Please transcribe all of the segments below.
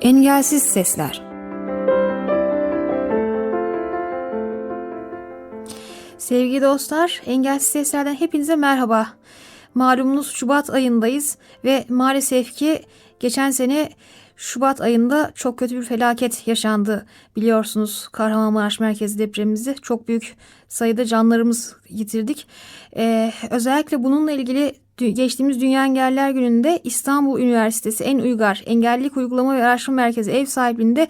Engelsiz Sesler Sevgili dostlar, Engelsiz Sesler'den hepinize merhaba. Malumunuz Şubat ayındayız ve maalesef ki geçen sene Şubat ayında çok kötü bir felaket yaşandı. Biliyorsunuz Kahramanmaraş merkezi depremimizi çok büyük sayıda canlarımız yitirdik. Ee, özellikle bununla ilgili geçtiğimiz Dünya Engeller Günü'nde İstanbul Üniversitesi En Uygar Engellilik Uygulama ve Araştırma Merkezi ev sahipliğinde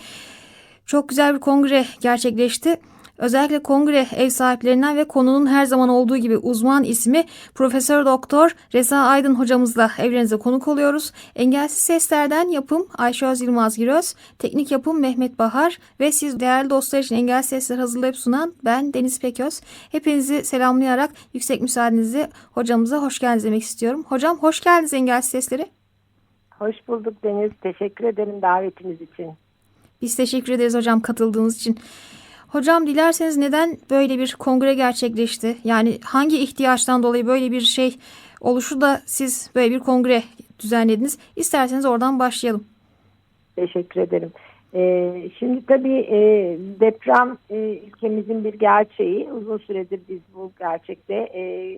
çok güzel bir kongre gerçekleşti. Özellikle kongre ev sahiplerinden ve konunun her zaman olduğu gibi uzman ismi Profesör Doktor Reza Aydın hocamızla evlerinize konuk oluyoruz. Engelsiz Seslerden yapım Ayşe Öz Yılmaz Giröz, teknik yapım Mehmet Bahar ve siz değerli dostlar için Engelsiz Sesler hazırlayıp sunan ben Deniz Peköz. Hepinizi selamlayarak yüksek müsaadenizle hocamıza hoş geldiniz demek istiyorum. Hocam hoş geldiniz Engelsiz Sesleri. Hoş bulduk Deniz. Teşekkür ederim davetiniz için. Biz teşekkür ederiz hocam katıldığınız için. Hocam dilerseniz neden böyle bir kongre gerçekleşti? Yani hangi ihtiyaçtan dolayı böyle bir şey oluşu da siz böyle bir kongre düzenlediniz? İsterseniz oradan başlayalım. Teşekkür ederim. Ee, şimdi tabii e, deprem e, ülkemizin bir gerçeği. Uzun süredir biz bu gerçekte e,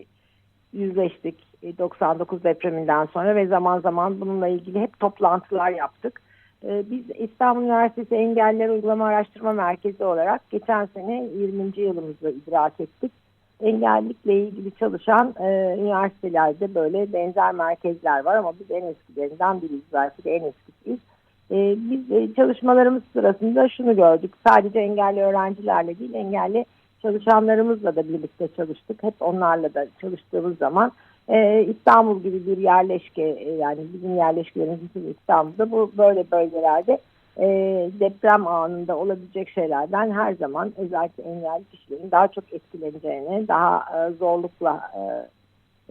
yüzleştik. E, 99 depreminden sonra ve zaman zaman bununla ilgili hep toplantılar yaptık. Ee, biz İstanbul Üniversitesi Engeller Uygulama Araştırma Merkezi olarak geçen sene 20. yılımızı idrak ettik. Engellilikle ilgili çalışan e, üniversitelerde böyle benzer merkezler var ama biz en eskilerinden biriyiz belki de en eskisiyiz. E, biz e, çalışmalarımız sırasında şunu gördük. Sadece engelli öğrencilerle değil engelli çalışanlarımızla da birlikte çalıştık. Hep onlarla da çalıştığımız zaman ee, İstanbul gibi bir yerleşke e, yani bizim yerleşkelerimiz İstanbul'da bu böyle bölgelerde e, deprem anında olabilecek şeylerden her zaman özellikle engelli kişilerin daha çok etkileneceğini, daha e, zorlukla e,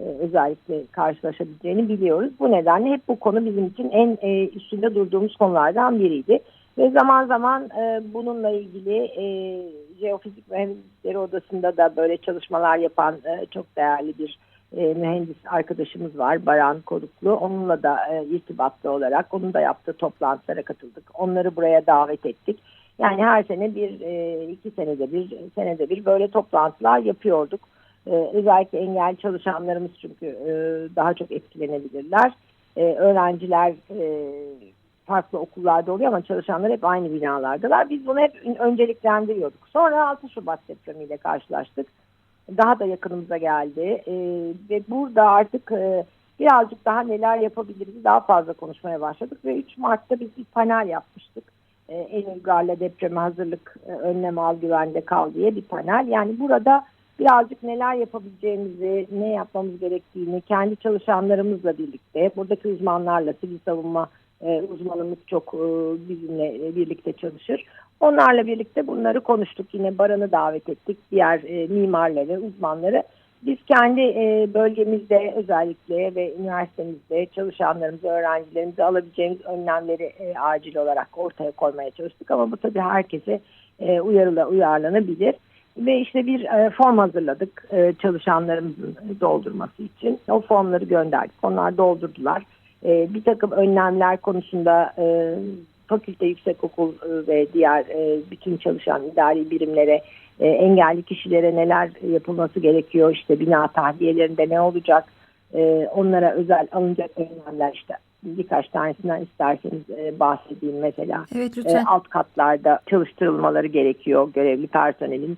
e, özellikle karşılaşabileceğini biliyoruz. Bu nedenle hep bu konu bizim için en e, üstünde durduğumuz konulardan biriydi. Ve zaman zaman e, bununla ilgili e, Jeofizik Mühendisleri Odası'nda da böyle çalışmalar yapan e, çok değerli bir e, mühendis arkadaşımız var Baran Koruklu. Onunla da e, irtibatlı olarak onun da yaptığı toplantılara katıldık. Onları buraya davet ettik. Yani her sene bir, e, iki senede bir, senede bir böyle toplantılar yapıyorduk. E, özellikle engelli çalışanlarımız çünkü e, daha çok etkilenebilirler. E, öğrenciler e, farklı okullarda oluyor ama çalışanlar hep aynı binalardalar. Biz bunu hep önceliklendiriyorduk. Sonra 6 Şubat depremiyle karşılaştık daha da yakınımıza geldi e, ve burada artık e, birazcık daha neler yapabiliriz daha fazla konuşmaya başladık ve 3 Mart'ta biz bir panel yapmıştık. E, en uygarla depreme hazırlık e, önlem al güvende kal diye bir panel. Yani burada birazcık neler yapabileceğimizi, ne yapmamız gerektiğini kendi çalışanlarımızla birlikte, buradaki uzmanlarla, sivil savunma e, uzmanımız çok e, bizimle birlikte çalışır. Onlarla birlikte bunları konuştuk. Yine Baran'ı davet ettik. Diğer e, mimarları, uzmanları. Biz kendi e, bölgemizde özellikle ve üniversitemizde çalışanlarımızı, öğrencilerimizi alabileceğimiz önlemleri e, acil olarak ortaya koymaya çalıştık. Ama bu tabii herkese e, uyarıla, uyarlanabilir. Ve işte bir e, form hazırladık e, çalışanlarımızın doldurması için. O formları gönderdik. Onlar doldurdular. E, bir takım önlemler konusunda e, fakülte, yüksekokul e, ve diğer e, bütün çalışan idari birimlere e, engelli kişilere neler yapılması gerekiyor işte bina tahliyelerinde ne olacak? Onlara özel alınacak önlemler işte birkaç tanesinden isterseniz bahsedeyim mesela. Evet, lütfen. alt katlarda çalıştırılmaları gerekiyor görevli personelin.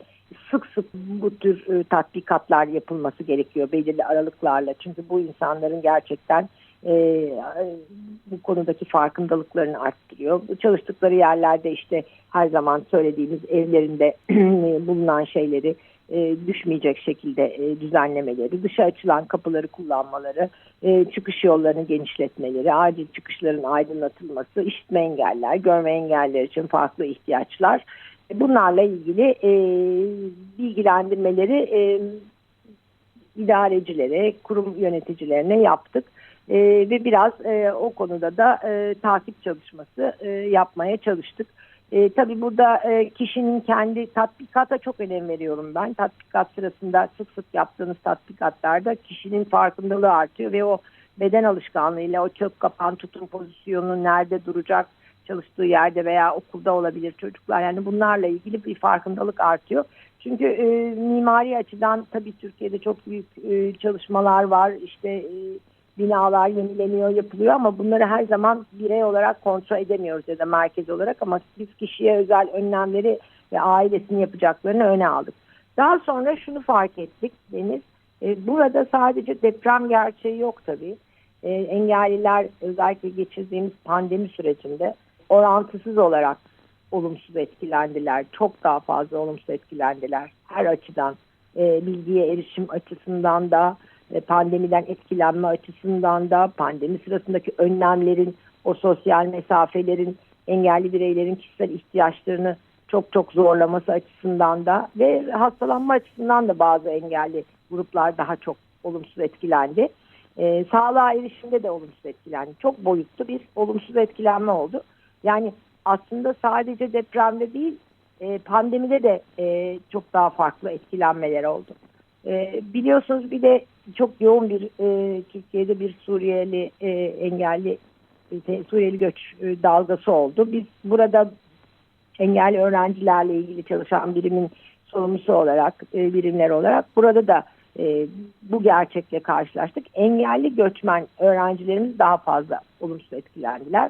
Sık sık bu tür tatbikatlar yapılması gerekiyor belirli aralıklarla. Çünkü bu insanların gerçekten e, bu konudaki farkındalıklarını arttırıyor. Çalıştıkları yerlerde işte her zaman söylediğimiz evlerinde bulunan şeyleri e, düşmeyecek şekilde e, düzenlemeleri, dışa açılan kapıları kullanmaları, e, çıkış yollarını genişletmeleri, acil çıkışların aydınlatılması, işitme engeller, görme engeller için farklı ihtiyaçlar. Bunlarla ilgili e, bilgilendirmeleri e, idarecilere, kurum yöneticilerine yaptık e, ve biraz e, o konuda da e, takip çalışması e, yapmaya çalıştık. E, tabii burada e, kişinin kendi tatbikata çok önem veriyorum ben. Tatbikat sırasında sık sık yaptığınız tatbikatlarda kişinin farkındalığı artıyor ve o beden alışkanlığıyla o çöp kapan tutun pozisyonu nerede duracak, çalıştığı yerde veya okulda olabilir çocuklar. Yani bunlarla ilgili bir farkındalık artıyor. Çünkü e, mimari açıdan tabii Türkiye'de çok büyük e, çalışmalar var. İşte e, binalar yenileniyor, yapılıyor ama bunları her zaman birey olarak kontrol edemiyoruz ya da merkez olarak ama biz kişiye özel önlemleri ve ailesinin yapacaklarını öne aldık. Daha sonra şunu fark ettik Deniz. E, burada sadece deprem gerçeği yok tabii. E, engelliler özellikle geçirdiğimiz pandemi sürecinde orantısız olarak olumsuz etkilendiler. Çok daha fazla olumsuz etkilendiler. Her açıdan e, bilgiye erişim açısından da e, pandemiden etkilenme açısından da pandemi sırasındaki önlemlerin o sosyal mesafelerin engelli bireylerin kişisel ihtiyaçlarını çok çok zorlaması açısından da ve hastalanma açısından da bazı engelli gruplar daha çok olumsuz etkilendi. E, sağlığa erişimde de olumsuz etkilendi. Çok boyutlu bir olumsuz etkilenme oldu. Yani aslında sadece depremde değil e, pandemide de e, çok daha farklı etkilenmeler oldu. E, biliyorsunuz bir de çok yoğun bir e, Türkiye'de bir Suriyeli e, engelli e, Suriyeli göç e, dalgası oldu. Biz burada engelli öğrencilerle ilgili çalışan birimin sorumlusu olarak e, birimler olarak burada da e, bu gerçekle karşılaştık. Engelli göçmen öğrencilerimiz daha fazla olumsuz etkilendiler.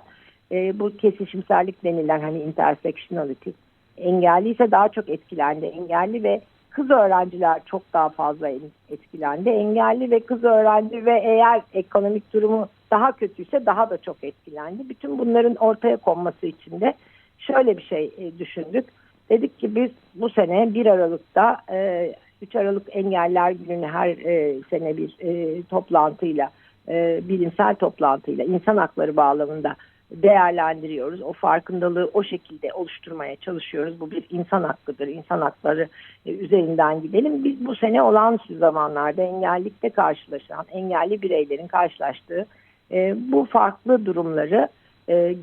E, bu kesişimsellik denilen hani intersectionality engelli ise daha çok etkilendi. Engelli ve kız öğrenciler çok daha fazla etkilendi. Engelli ve kız öğrenci ve eğer ekonomik durumu daha kötüyse daha da çok etkilendi. Bütün bunların ortaya konması için de şöyle bir şey e, düşündük. Dedik ki biz bu sene 1 Aralık'ta 3 Aralık Engeller Günü'nü her e, sene bir e, toplantıyla, bilimsel toplantıyla insan hakları bağlamında değerlendiriyoruz. O farkındalığı o şekilde oluşturmaya çalışıyoruz. Bu bir insan hakkıdır. İnsan hakları üzerinden gidelim. Biz bu sene olağanüstü zamanlarda engellikte karşılaşan, engelli bireylerin karşılaştığı bu farklı durumları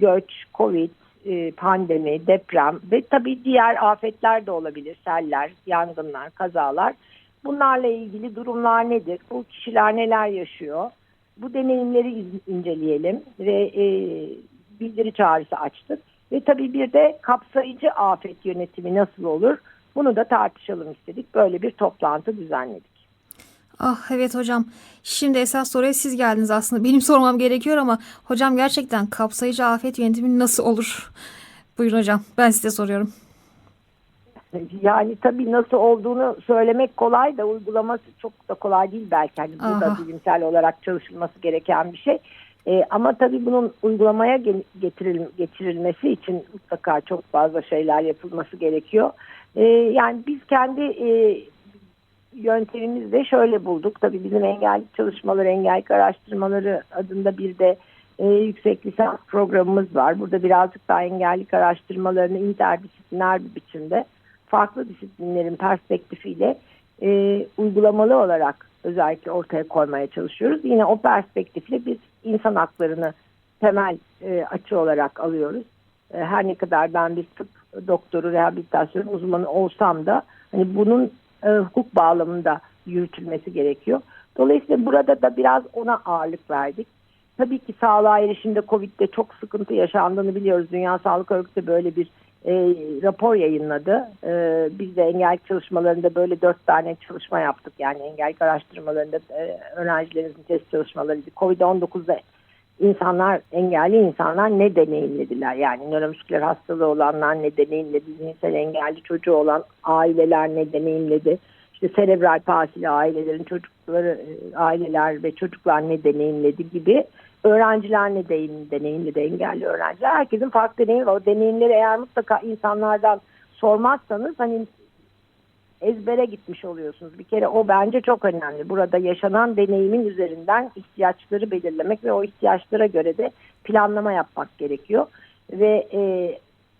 göç, covid, e, pandemi, deprem ve tabii diğer afetler de olabilir. Seller, yangınlar, kazalar. Bunlarla ilgili durumlar nedir? Bu kişiler neler yaşıyor? Bu deneyimleri inceleyelim ve e, bildiri çağrısı açtık. Ve tabii bir de kapsayıcı afet yönetimi nasıl olur? Bunu da tartışalım istedik. Böyle bir toplantı düzenledik. Ah evet hocam. Şimdi esas soruya siz geldiniz aslında. Benim sormam gerekiyor ama hocam gerçekten kapsayıcı afet yönetimi nasıl olur? Buyurun hocam. Ben size soruyorum. Yani tabii nasıl olduğunu söylemek kolay da uygulaması çok da kolay değil belki. Yani bu da bilimsel olarak çalışılması gereken bir şey. Ee, ama tabii bunun uygulamaya getiril, getirilmesi için mutlaka çok fazla şeyler yapılması gerekiyor. Ee, yani biz kendi e, yöntemimizi de şöyle bulduk. Tabii bizim engelli çalışmaları, engellik araştırmaları adında bir de e, yüksek lisans programımız var. Burada birazcık daha engellik araştırmalarını interdisipliner bir biçimde farklı disiplinlerin perspektifiyle e, uygulamalı olarak özellikle ortaya koymaya çalışıyoruz. Yine o perspektifle biz insan haklarını temel e, açı olarak alıyoruz. E, her ne kadar ben bir tıp doktoru, rehabilitasyon uzmanı olsam da hani bunun e, hukuk bağlamında yürütülmesi gerekiyor. Dolayısıyla burada da biraz ona ağırlık verdik. Tabii ki sağlığa erişimde COVID'de çok sıkıntı yaşandığını biliyoruz. Dünya Sağlık Örgütü böyle bir e, rapor yayınladı. E, biz de engel çalışmalarında böyle dört tane çalışma yaptık. Yani engel araştırmalarında e, öğrencilerimizin test çalışmalarıydı. Covid-19'da insanlar, engelli insanlar ne deneyimlediler? Yani nöromusküler hastalığı olanlar ne deneyimledi? Zihinsel engelli çocuğu olan aileler ne deneyimledi? İşte serebral palsili ailelerin çocukları, e, aileler ve çocuklar ne deneyimledi gibi öğrenciler ne deneyimledi engelli öğrenciler. Herkesin farklı deneyimi var. O deneyimleri eğer mutlaka insanlardan sormazsanız hani ezbere gitmiş oluyorsunuz. Bir kere o bence çok önemli. Burada yaşanan deneyimin üzerinden ihtiyaçları belirlemek ve o ihtiyaçlara göre de planlama yapmak gerekiyor. Ve e,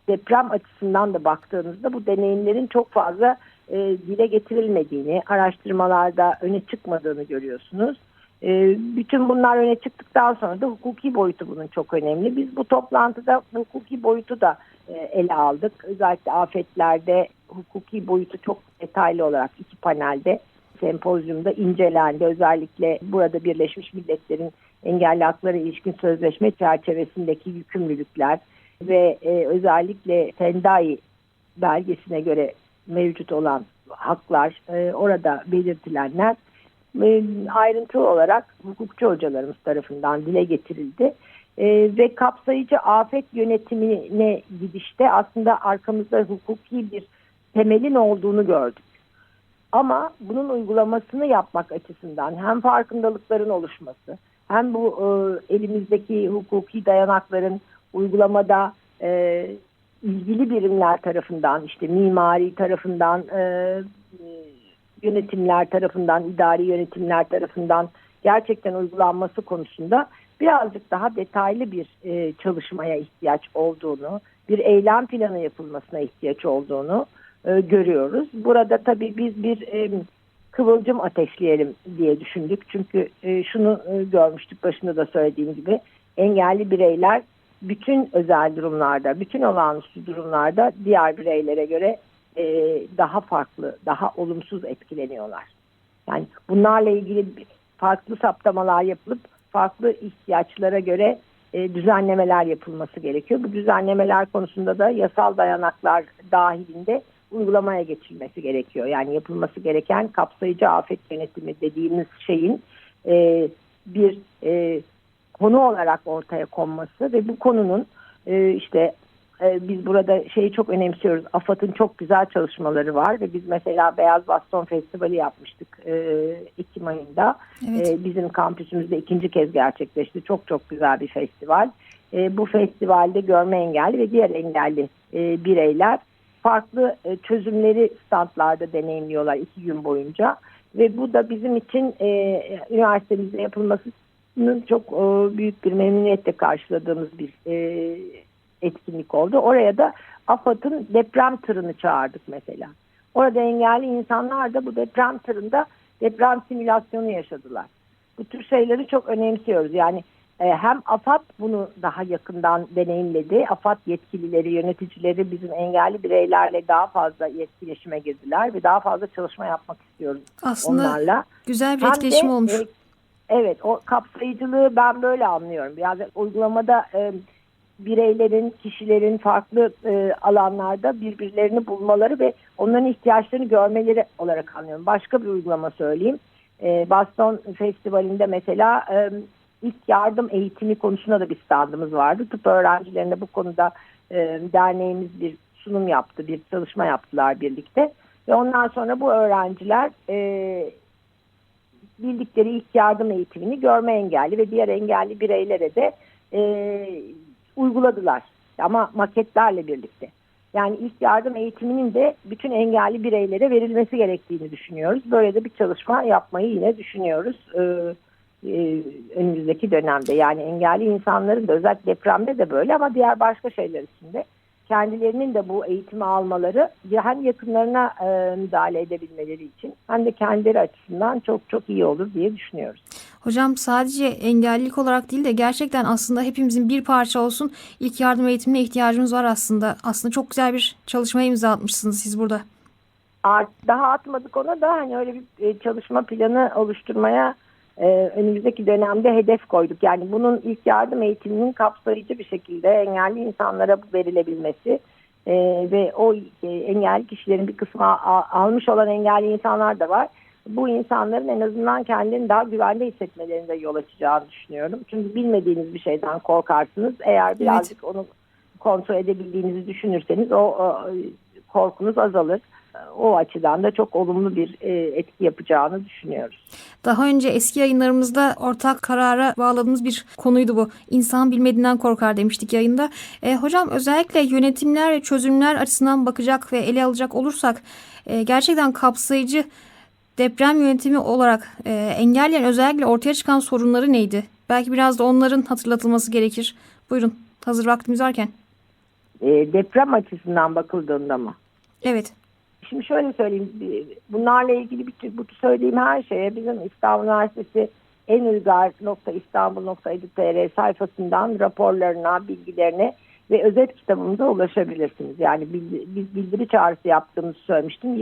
deprem açısından da baktığınızda bu deneyimlerin çok fazla e, dile getirilmediğini, araştırmalarda öne çıkmadığını görüyorsunuz. E, bütün bunlar öne çıktıktan sonra da hukuki boyutu bunun çok önemli. Biz bu toplantıda hukuki boyutu da e, ele aldık. Özellikle afetlerde hukuki boyutu çok detaylı olarak iki panelde sempozyumda incelendi. Özellikle burada Birleşmiş Milletler'in engelli hakları ilişkin sözleşme çerçevesindeki yükümlülükler, ve e, özellikle Tendai belgesine göre mevcut olan haklar, e, orada belirtilenler ayrıntılı olarak hukukçu hocalarımız tarafından dile getirildi. E, ve kapsayıcı afet yönetimine gidişte aslında arkamızda hukuki bir temelin olduğunu gördük. Ama bunun uygulamasını yapmak açısından hem farkındalıkların oluşması hem bu e, elimizdeki hukuki dayanakların uygulamada e, ilgili birimler tarafından işte mimari tarafından e, yönetimler tarafından idari yönetimler tarafından gerçekten uygulanması konusunda birazcık daha detaylı bir e, çalışmaya ihtiyaç olduğunu, bir eylem planı yapılmasına ihtiyaç olduğunu e, görüyoruz. Burada tabii biz bir e, kıvılcım ateşleyelim diye düşündük. Çünkü e, şunu e, görmüştük başında da söylediğim gibi engelli bireyler bütün özel durumlarda, bütün olağanüstü durumlarda diğer bireylere göre e, daha farklı, daha olumsuz etkileniyorlar. Yani bunlarla ilgili farklı saptamalar yapılıp farklı ihtiyaçlara göre e, düzenlemeler yapılması gerekiyor. Bu düzenlemeler konusunda da yasal dayanaklar dahilinde uygulamaya geçilmesi gerekiyor. Yani yapılması gereken kapsayıcı afet yönetimi dediğimiz şeyin e, bir e, konu olarak ortaya konması ve bu konunun e, işte e, biz burada şeyi çok önemsiyoruz. AFAD'ın çok güzel çalışmaları var ve biz mesela Beyaz Baston Festivali yapmıştık e, Ekim ayında. Evet. E, bizim kampüsümüzde ikinci kez gerçekleşti. Çok çok güzel bir festival. E, bu festivalde görme engelli ve diğer engelli e, bireyler farklı e, çözümleri standlarda deneyimliyorlar iki gün boyunca. Ve bu da bizim için e, üniversitemizde yapılmasının çok e, büyük bir memnuniyetle karşıladığımız bir e, etkinlik oldu. Oraya da AFAD'ın deprem tırını çağırdık mesela. Orada engelli insanlar da bu deprem tırında deprem simülasyonu yaşadılar. Bu tür şeyleri çok önemsiyoruz. Yani e, hem AFAD bunu daha yakından deneyimledi. AFAD yetkilileri, yöneticileri bizim engelli bireylerle daha fazla etkileşime girdiler ve daha fazla çalışma yapmak istiyoruz Aslında onlarla. güzel bir Hem de, etkileşim olmuş. e, Evet o kapsayıcılığı ben böyle anlıyorum. Biraz uygulamada e, bireylerin, kişilerin farklı e, alanlarda birbirlerini bulmaları ve onların ihtiyaçlarını görmeleri olarak anlıyorum. Başka bir uygulama söyleyeyim. E, Baston Festivali'nde mesela e, ilk yardım eğitimi konusunda da bir standımız vardı. Tıp öğrencilerine bu konuda e, derneğimiz bir sunum yaptı, bir çalışma yaptılar birlikte. Ve ondan sonra bu öğrenciler e, bildikleri ilk yardım eğitimini görme engelli ve diğer engelli bireylere de e, uyguladılar. Ama maketlerle birlikte. Yani ilk yardım eğitiminin de bütün engelli bireylere verilmesi gerektiğini düşünüyoruz. Böyle de bir çalışma yapmayı yine düşünüyoruz e, e, önümüzdeki dönemde. Yani engelli insanların da özellikle depremde de böyle ama diğer başka şeyler için de kendilerinin de bu eğitimi almaları hem yakınlarına e, müdahale edebilmeleri için hem de kendileri açısından çok çok iyi olur diye düşünüyoruz. Hocam sadece engellilik olarak değil de gerçekten aslında hepimizin bir parça olsun ilk yardım eğitimine ihtiyacımız var aslında. Aslında çok güzel bir çalışmaya imza atmışsınız siz burada. Daha atmadık ona da hani öyle bir e, çalışma planı oluşturmaya e, önümüzdeki dönemde hedef koyduk. Yani bunun ilk yardım eğitiminin kapsayıcı bir şekilde engelli insanlara verilebilmesi e, ve o engelli kişilerin bir kısmı almış olan engelli insanlar da var. Bu insanların en azından kendilerini daha güvende hissetmelerinde yol açacağını düşünüyorum. Çünkü bilmediğiniz bir şeyden korkarsınız. Eğer birazcık evet. onu kontrol edebildiğinizi düşünürseniz o, o korkunuz azalır o açıdan da çok olumlu bir e, etki yapacağını düşünüyoruz. Daha önce eski yayınlarımızda ortak karara bağladığımız bir konuydu bu. İnsan bilmediğinden korkar demiştik yayında. E, hocam özellikle yönetimler ve çözümler açısından bakacak ve ele alacak olursak e, gerçekten kapsayıcı deprem yönetimi olarak e, engelleyen özellikle ortaya çıkan sorunları neydi? Belki biraz da onların hatırlatılması gerekir. Buyurun hazır vaktimiz varken. E, deprem açısından bakıldığında mı? Evet. Şimdi şöyle söyleyeyim, bunlarla ilgili bir, bu söylediğim her şeye bizim İstanbul Üniversitesi enülgar.istanbul.edu.tr sayfasından raporlarına, bilgilerine ve özet kitabımıza ulaşabilirsiniz. Yani biz bildiri çağrısı yaptığımızı söylemiştim.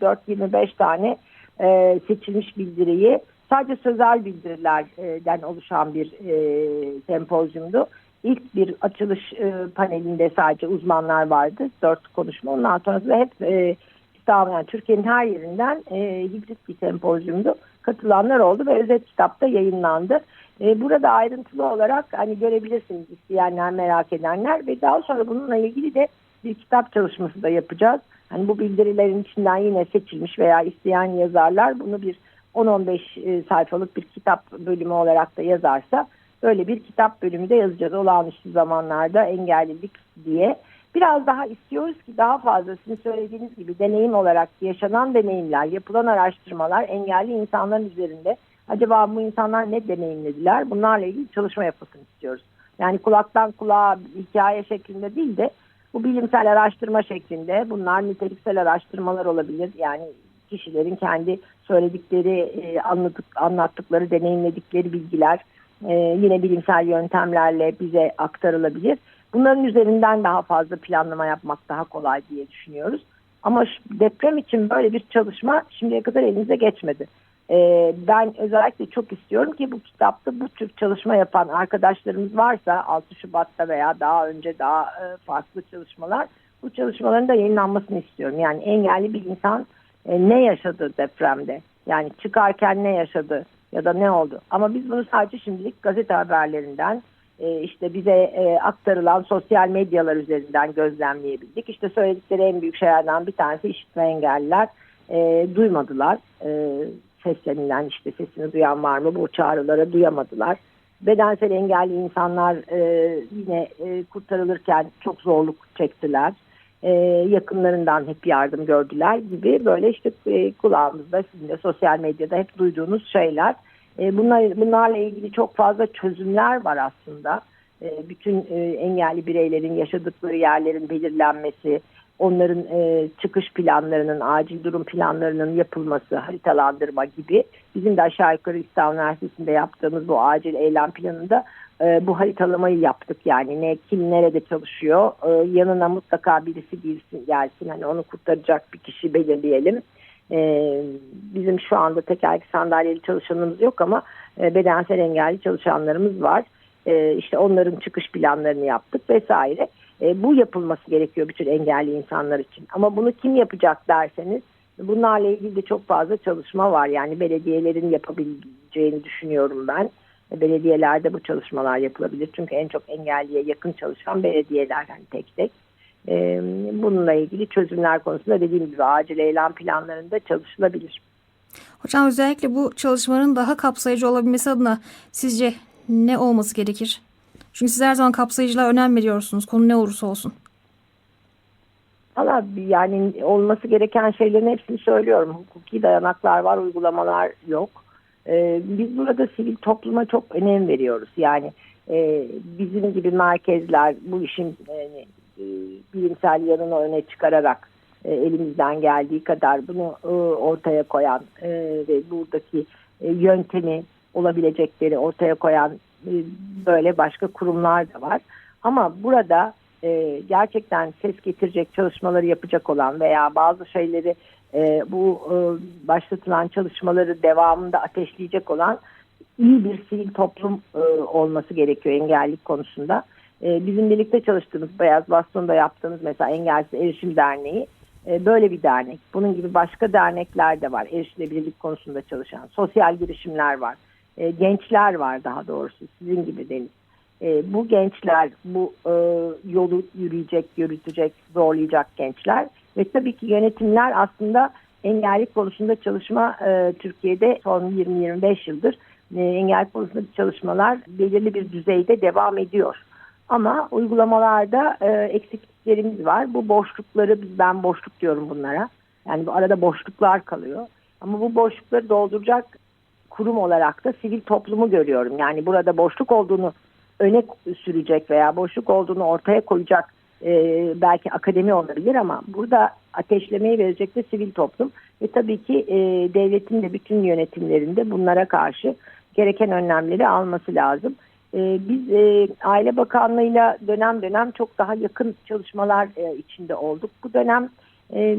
24-25 tane e, seçilmiş bildiriyi sadece sözel bildirilerden oluşan bir e, sempozyumdu. ilk bir açılış e, panelinde sadece uzmanlar vardı. Dört konuşma. Ondan sonrasında hep e, İstanbul, Türkiye'nin her yerinden e, hibrit bir sempozyumdu. Katılanlar oldu ve özet kitapta yayınlandı. E, burada ayrıntılı olarak hani görebilirsiniz isteyenler, merak edenler ve daha sonra bununla ilgili de bir kitap çalışması da yapacağız. Hani bu bildirilerin içinden yine seçilmiş veya isteyen yazarlar bunu bir 10-15 e, sayfalık bir kitap bölümü olarak da yazarsa böyle bir kitap bölümü de yazacağız. Olağanüstü zamanlarda engellilik diye. Biraz daha istiyoruz ki daha fazla sizin söylediğiniz gibi deneyim olarak yaşanan deneyimler, yapılan araştırmalar engelli insanların üzerinde acaba bu insanlar ne deneyimlediler? Bunlarla ilgili çalışma yapılsın istiyoruz. Yani kulaktan kulağa hikaye şeklinde değil de bu bilimsel araştırma şeklinde bunlar niteliksel araştırmalar olabilir. Yani kişilerin kendi söyledikleri, e, anlattık, anlattıkları, deneyimledikleri bilgiler e, yine bilimsel yöntemlerle bize aktarılabilir. Bunların üzerinden daha fazla planlama yapmak daha kolay diye düşünüyoruz. Ama deprem için böyle bir çalışma şimdiye kadar elimize geçmedi. Ee, ben özellikle çok istiyorum ki bu kitapta bu tür çalışma yapan arkadaşlarımız varsa 6 Şubat'ta veya daha önce daha e, farklı çalışmalar bu çalışmaların da yayınlanmasını istiyorum. Yani engelli bir insan e, ne yaşadı depremde? Yani çıkarken ne yaşadı ya da ne oldu? Ama biz bunu sadece şimdilik gazete haberlerinden e, işte bize aktarılan sosyal medyalar üzerinden gözlemleyebildik. İşte söyledikleri en büyük şeylerden bir tanesi işitme engelliler duymadılar seslenilen işte sesini duyan var mı bu çağrılara duyamadılar. Bedensel engelli insanlar e, yine e, kurtarılırken çok zorluk çektiler. E, yakınlarından hep yardım gördüler gibi böyle işte e, kulağımızda sizin de sosyal medyada hep duyduğunuz şeyler. E, bunlar, bunlarla ilgili çok fazla çözümler var aslında. E, bütün e, engelli bireylerin yaşadıkları yerlerin belirlenmesi, onların e, çıkış planlarının, acil durum planlarının yapılması, haritalandırma gibi bizim de aşağı yukarı İstanbul Üniversitesi'nde yaptığımız bu acil eylem planında e, bu haritalamayı yaptık. Yani ne kim nerede çalışıyor, e, yanına mutlaka birisi bilsin, gelsin, hani onu kurtaracak bir kişi belirleyelim. E, bizim şu anda tekerlekli sandalyeli çalışanımız yok ama e, bedensel engelli çalışanlarımız var. E, işte onların çıkış planlarını yaptık vesaire. E, bu yapılması gerekiyor bütün engelli insanlar için. Ama bunu kim yapacak derseniz bunlarla ilgili de çok fazla çalışma var. Yani belediyelerin yapabileceğini düşünüyorum ben. E, belediyelerde bu çalışmalar yapılabilir. Çünkü en çok engelliye yakın çalışan belediyeler yani tek tek. E, bununla ilgili çözümler konusunda dediğim gibi acil eylem planlarında çalışılabilir. Hocam özellikle bu çalışmaların daha kapsayıcı olabilmesi adına sizce ne olması gerekir? Çünkü siz her zaman kapsayıcılığa önem veriyorsunuz. Konu ne olursa olsun. Valla yani olması gereken şeylerin hepsini söylüyorum. Hukuki dayanaklar var, uygulamalar yok. Ee, biz burada sivil topluma çok önem veriyoruz. Yani e, bizim gibi merkezler bu işin e, e, bilimsel yanını öne çıkararak e, elimizden geldiği kadar bunu e, ortaya koyan e, ve buradaki e, yöntemi olabilecekleri ortaya koyan böyle başka kurumlar da var. Ama burada e, gerçekten ses getirecek çalışmaları yapacak olan veya bazı şeyleri e, bu e, başlatılan çalışmaları devamında ateşleyecek olan iyi bir sivil toplum e, olması gerekiyor engellilik konusunda. E, bizim birlikte çalıştığımız Beyaz Baston'da yaptığımız mesela Engelsiz Erişim Derneği e, böyle bir dernek. Bunun gibi başka dernekler de var erişilebilirlik konusunda çalışan. Sosyal girişimler var e, gençler var daha doğrusu sizin gibi Deniz. E, bu gençler bu e, yolu yürüyecek, yürütecek, zorlayacak gençler ve tabii ki yönetimler aslında engellik konusunda çalışma e, Türkiye'de son 20-25 yıldır e, engellik konusunda çalışmalar belirli bir düzeyde devam ediyor. Ama uygulamalarda e, eksikliklerimiz var. Bu boşlukları ben boşluk diyorum bunlara. Yani bu arada boşluklar kalıyor. Ama bu boşlukları dolduracak kurum olarak da sivil toplumu görüyorum. Yani burada boşluk olduğunu öne sürecek veya boşluk olduğunu ortaya koyacak e, belki akademi olabilir ama burada ateşlemeyi verecek de sivil toplum ve tabii ki e, devletin de bütün yönetimlerinde bunlara karşı gereken önlemleri alması lazım. E, biz e, Aile Bakanlığı'yla dönem dönem çok daha yakın çalışmalar e, içinde olduk. Bu dönem e,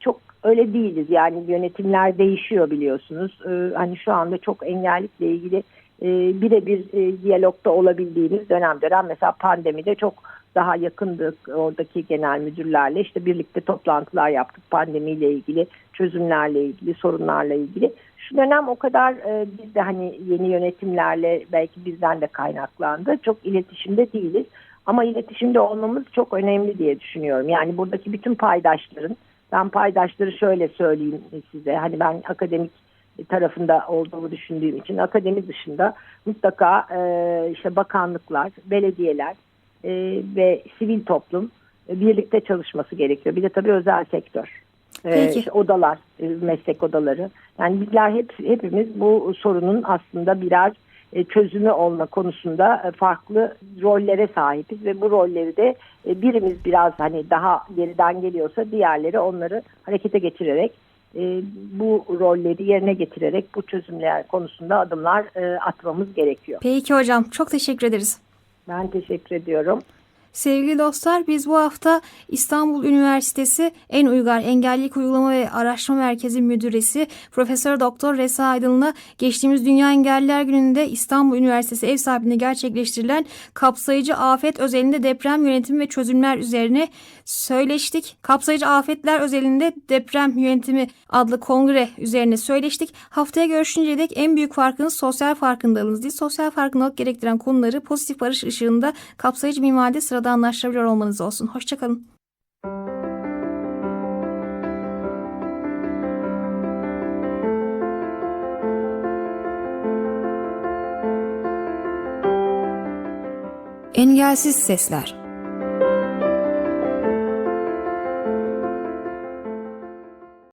çok öyle değiliz. Yani yönetimler değişiyor biliyorsunuz. Ee, hani şu anda çok engellikle ilgili e, birebir e, diyalogda olabildiğimiz dönem dönem mesela pandemide çok daha yakındık oradaki genel müdürlerle işte birlikte toplantılar yaptık pandemiyle ilgili çözümlerle ilgili sorunlarla ilgili. Şu dönem o kadar e, biz de hani yeni yönetimlerle belki bizden de kaynaklandı çok iletişimde değiliz ama iletişimde olmamız çok önemli diye düşünüyorum. Yani buradaki bütün paydaşların ben paydaşları şöyle söyleyeyim size hani ben akademik tarafında olduğumu düşündüğüm için akademi dışında mutlaka e, işte bakanlıklar, belediyeler e, ve sivil toplum e, birlikte çalışması gerekiyor. Bir de tabii özel sektör. E, Peki. işte odalar, e, meslek odaları. Yani bizler hep, hepimiz bu sorunun aslında birer çözümü olma konusunda e, farklı rollere sahibiz ve bu rolleri de e, birimiz biraz hani daha geriden geliyorsa diğerleri onları harekete geçirerek e, bu rolleri yerine getirerek bu çözümler konusunda adımlar e, atmamız gerekiyor. Peki hocam çok teşekkür ederiz. Ben teşekkür ediyorum. Sevgili dostlar biz bu hafta İstanbul Üniversitesi En Uygar Engellilik Uygulama ve Araştırma Merkezi Müdüresi Profesör Doktor Resa Aydın'la geçtiğimiz Dünya Engelliler Günü'nde İstanbul Üniversitesi ev sahipliğinde gerçekleştirilen kapsayıcı afet özelinde deprem yönetimi ve çözümler üzerine söyleştik. Kapsayıcı afetler özelinde deprem yönetimi adlı kongre üzerine söyleştik. Haftaya görüşünceye dek en büyük farkınız sosyal farkındalığınız değil. Sosyal farkındalık gerektiren konuları pozitif barış ışığında kapsayıcı mimaride sırada anlaşılabiliyor olmanız olsun. Hoşçakalın. Engelsiz Sesler